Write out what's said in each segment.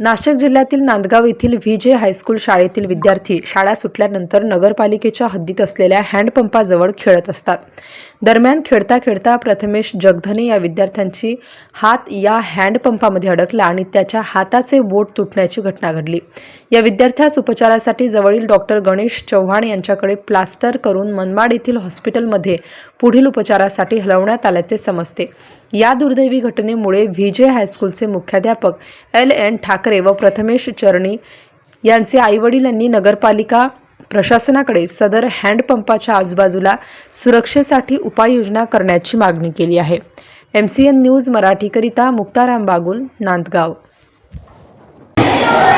नाशिक जिल्ह्यातील नांदगाव येथील V J high school शाळेतील विद्यार्थी शाळा सुटल्यानंतर नगरपालिकेच्या हद्दीत असलेल्या हँडपंपाजवळ खेळत असतात. दरम्यान खेळता खेळता प्रथमेश जगधने या विद्यार्थ्यांची हात या हँडपंपामध्ये अडकला आणि त्याच्या हाताचे बोट तुटण्याची घटना घडली. या विद्यार्थ्यास उपचारासाठी जवळील डॉक्टर गणेश चव्हाण यांच्याकडे प्लास्टर करून मनमाड येथील हॉस्पिटलमध्ये पुढील उपचारासाठी हलवण्यात आल्याचे समजते. या दुर्दैवी घटनेमुळे व्ही जे हायस्कूलचे मुख्याध्यापक एल एन ठाकरे ठाकरे व प्रथमेश चरणी यांचे आईवडील यांनी नगरपालिका प्रशासनाकडे सदर हँडपंपाच्या आजूबाजूला सुरक्षेसाठी उपाययोजना करण्याची मागणी केली आहे. एम सी एन न्यूज मराठीकरिता मुक्ताराम बागुल नांदगाव.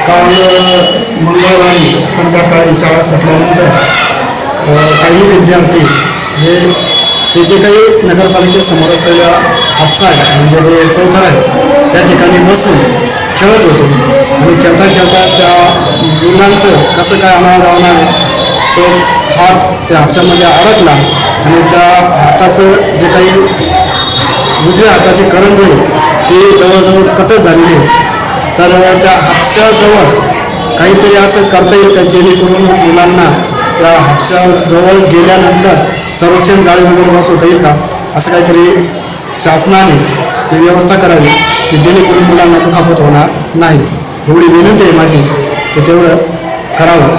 काल मंगळवारी संध्याकाळी शाळा सुटल्यानंतर काही विद्यार्थी हे ते जे काही नगरपालिकेसमोर असलेल्या हापसा आहे म्हणजे जे चौथर आहे त्या ठिकाणी बसून खेळत होतो. आणि खेळता खेळता त्या मुलांचं कसं काय आम्हाला जाणार तो हात त्या हापशामध्ये अडकला आणि त्या हाताचं जे काही उजव्या हाताची करंट होईल ती जवळजवळ कटत झालेली. आहे तर त्या हापशाजवळ काहीतरी असं करता येईल का जेणेकरून मुलांना त्या हापशाजवळ गेल्यानंतर संरक्षण जाळी वगैरे बसवता येईल का? असं काहीतरी शासनाने ही व्यवस्था करावी की जेणेकरून मुलांना दुखापत होणार नाही. एवढी विनंती आहे माझी की तेवढं करावं.